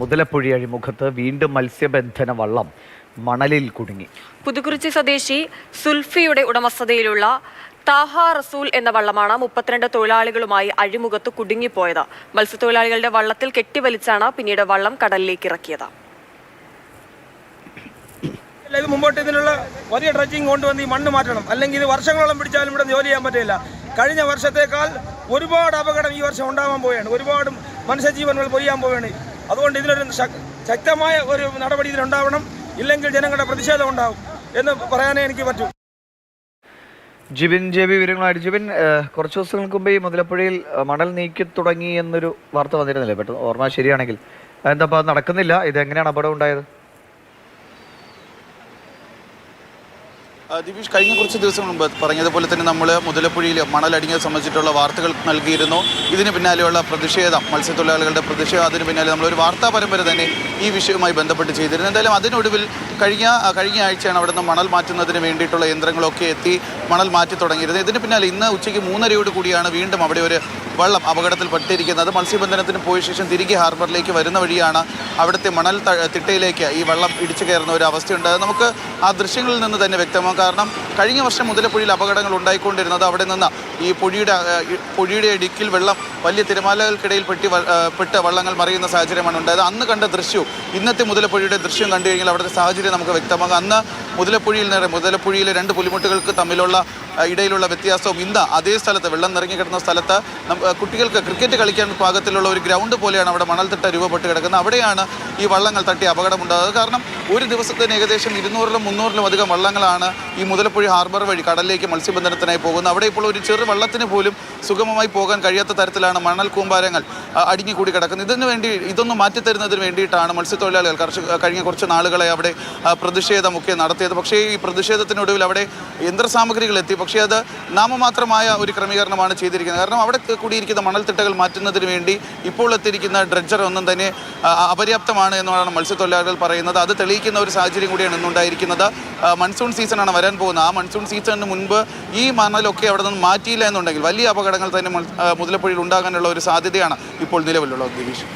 മുതലപ്പുഴി അഴിമുഖത്ത് വീണ്ടും മത്സ്യബന്ധന വള്ളം മണലിൽ കുടുങ്ങി. പുതുക്കുറിച്ചി സ്വദേശി സുൽഫിയുടെ ഉടമസ്ഥതയിലുള്ള താഹ റസൂൽ എന്ന വള്ളമാണ് മുപ്പത്തിരണ്ട് തൊഴിലാളികളുമായി അഴിമുഖത്ത് കുടുങ്ങിപ്പോയത്. മത്സ്യത്തൊഴിലാളികളുടെ വള്ളത്തിൽ കെട്ടിവലിച്ചാണ് പിന്നീട് വള്ളം കടലിലേക്ക് ഇറക്കിയത്. അല്ല, ഇത് മുമ്പോട്ട് ഇതിനുള്ള വലിയ ഡ്രഡ്ജിങ് കൊണ്ടുവന്ന് ഈ മണ്ണ് മാറ്റണം. അല്ലെങ്കിൽ ഇത് വർഷങ്ങളോളം പിടിച്ചാലും ഇവിടെ ജോലി ചെയ്യാൻ പറ്റില്ല. കഴിഞ്ഞ വർഷത്തേക്കാൾ ഒരുപാട് അപകടം ഈ വർഷം ഉണ്ടാവാൻ പോവുകയാണ്. ഒരുപാട് മനുഷ്യജീവനുകൾ പൊയ്യാൻ പോവുകയാണ്. അതുകൊണ്ട് ഇതിനൊരു ശക്തമായ ഒരു നടപടി ഇതിലുണ്ടാവണം. ഇല്ലെങ്കിൽ ജനങ്ങളുടെ പ്രതിഷേധം ഉണ്ടാവും എന്ന് പറയാനേ എനിക്ക് പറ്റൂ. ജിബിൻ ജെ ബി വിവരങ്ങളായിട്ട് ജിബിൻ കുറച്ച് ദിവസങ്ങൾക്ക് മുമ്പ് ഈ മുതലപ്പുഴയിൽ മണൽ നീക്കി തുടങ്ങി എന്നൊരു വാർത്ത വന്നിരുന്നില്ലേ? പെട്ടെന്ന് ഓർമ്മ ശരിയാണെങ്കിൽ. എന്താ നടക്കുന്നില്ല? ഇത് എങ്ങനെയാണ് അപകടം ഉണ്ടായത്? ദിവിഷ് കഴിഞ്ഞ കുറച്ച് ദിവസം മുമ്പ് പറഞ്ഞതുപോലെ തന്നെ നമ്മൾ മുതലപ്പുഴയിൽ മണലടിഞ്ഞത് സംബന്ധിച്ചിട്ടുള്ള വാർത്തകൾ നൽകിയിരുന്നു. ഇതിന് പിന്നാലെയുള്ള പ്രതിഷേധം മത്സ്യത്തൊഴിലാളികളുടെ പ്രതിഷേധം അതിന് പിന്നാലെ നമ്മളൊരു വാർത്താ പരമ്പര തന്നെ ഈ വിഷയവുമായി ബന്ധപ്പെട്ട് ചെയ്തിരുന്നു. എന്തായാലും അതിനൊടുവിൽ കഴിഞ്ഞ കഴിഞ്ഞ ആഴ്ചയാണ് അവിടുന്ന് മണൽ മാറ്റുന്നതിന് വേണ്ടിയിട്ടുള്ള യന്ത്രങ്ങളൊക്കെ എത്തി മണൽ മാറ്റി തുടങ്ങിയിരുന്നത്. ഇതിന് പിന്നാലെ ഇന്ന് ഉച്ചയ്ക്ക് മൂന്നരയോട് കൂടിയാണ് വീണ്ടും അവിടെ ഒരു വള്ളം അപകടത്തിൽപ്പെട്ടിരിക്കുന്നത്. മത്സ്യബന്ധനത്തിന് പോയ ശേഷം തിരികെ ഹാർബറിലേക്ക് വരുന്ന വഴിയാണ് അവിടുത്തെ മണൽ തിട്ടയിലേക്ക് ഈ വള്ളം ഇടിച്ചു കയറുന്ന ഒരു അവസ്ഥയുണ്ട്. നമുക്ക് ആ ദൃശ്യങ്ങളിൽ നിന്ന് തന്നെ വ്യക്തമാകും കാരണം കഴിഞ്ഞ വർഷം മുതലപ്പുഴയിൽ അപകടങ്ങൾ ഉണ്ടായിക്കൊണ്ടിരുന്നത് അവിടെ നിന്ന് ഈ പുഴയുടെ പുഴയുടെ ഇടുക്കിൽ വെള്ളം വലിയ തിരമാലകൾക്കിടയിൽ പെട്ടി പെട്ട വള്ളങ്ങൾ മറിയുന്ന സാഹചര്യമാണ് ഉണ്ടായത്. അന്ന് കണ്ട ദൃശ്യവും ഇന്നത്തെ മുതലപ്പുഴയുടെ ദൃശ്യം കണ്ടു കഴിഞ്ഞാൽ അവിടുത്തെ സാഹചര്യം നമുക്ക് വ്യക്തമാകാം. അന്ന് മുതലപ്പുഴയിൽ നിന്ന് മുതലപ്പുഴയിലെ രണ്ട് പുലിമുട്ടുകൾക്ക് തമ്മിലുള്ള ഇടയിലുള്ള വ്യത്യാസവും ഇന്ന് അതേ സ്ഥലത്ത് വെള്ളം നിറങ്ങി കിടന്ന സ്ഥലത്ത് കുട്ടികൾക്ക് ക്രിക്കറ്റ് കളിക്കാൻ പാകത്തിലുള്ള ഒരു ഗ്രൗണ്ട് പോലെയാണ് അവിടെ മണൽത്തിട്ട രൂപപ്പെട്ട് കിടക്കുന്നത്. അവിടെയാണ് ഈ വള്ളങ്ങൾ തട്ടി അപകടമുണ്ടാകുന്നത് കാരണം ഒരു ദിവസത്തിന് ഏകദേശം ഇരുന്നൂറിലും മുന്നൂറിലും അധികം വള്ളങ്ങളാണ് ഈ മുതലപ്പുഴ ഹാർബർ വഴി കടലിലേക്ക് മത്സ്യബന്ധനത്തിനായി പോകുന്നത്. അവിടെ ഇപ്പോൾ ഒരു ചെറു വള്ളത്തിന് പോലും സുഗമമായി പോകാൻ കഴിയാത്ത തരത്തിലാണ് മണൽ കൂമ്പാരങ്ങൾ അടിഞ്ഞുകൂടി കിടക്കുന്നത്. ഇതിനു വേണ്ടി ഇതൊന്നും മാറ്റിത്തരുന്നതിന് വേണ്ടിയിട്ടാണ് മത്സ്യത്തൊഴിലാളികൾ കർഷക കഴിഞ്ഞ കുറച്ച് നാളുകളെ അവിടെ പ്രതിഷേധമൊക്കെ നടത്തിയത്. പക്ഷേ ഈ പ്രതിഷേധത്തിനൊടുവിൽ അവിടെ യന്ത്രസാമഗ്രികൾ എത്തി പക്ഷേ അത് നാമമാത്രമായ ഒരു ക്രമീകരണമാണ് ചെയ്തിരിക്കുന്നത്. കാരണം അവിടെ കൂടിയിരിക്കുന്ന മണൽത്തിട്ടകൾ മാറ്റുന്നതിന് വേണ്ടി ഇപ്പോൾ എത്തിയിരിക്കുന്ന ഡ്രഡ്ജർ ഒന്നും തന്നെ അപര്യാപ്തമാണ് എന്നാണ് മത്സ്യത്തൊഴിലാളികൾ പറയുന്നത്. അത് തെളിയിക്കുന്ന ഒരു സാഹചര്യം കൂടിയാണ് ഇന്നുണ്ടായിരിക്കുന്നത്. മൺസൂൺ സീസണാണ് വരാൻ പോകുന്നത്. ആ മൺസൂൺ സീസണിന് മുൻപ് ഈ മണലൊക്കെ അവിടെ നിന്ന് മാറ്റിയില്ല എന്നുണ്ടെങ്കിൽ വലിയ അപകടങ്ങൾ തന്നെ മുതലപ്പുഴയിൽ ഉണ്ടാകാനുള്ള ഒരു സാധ്യതയാണ് ഇപ്പോൾ നിലവിലുള്ളത് ഗിരീഷ്.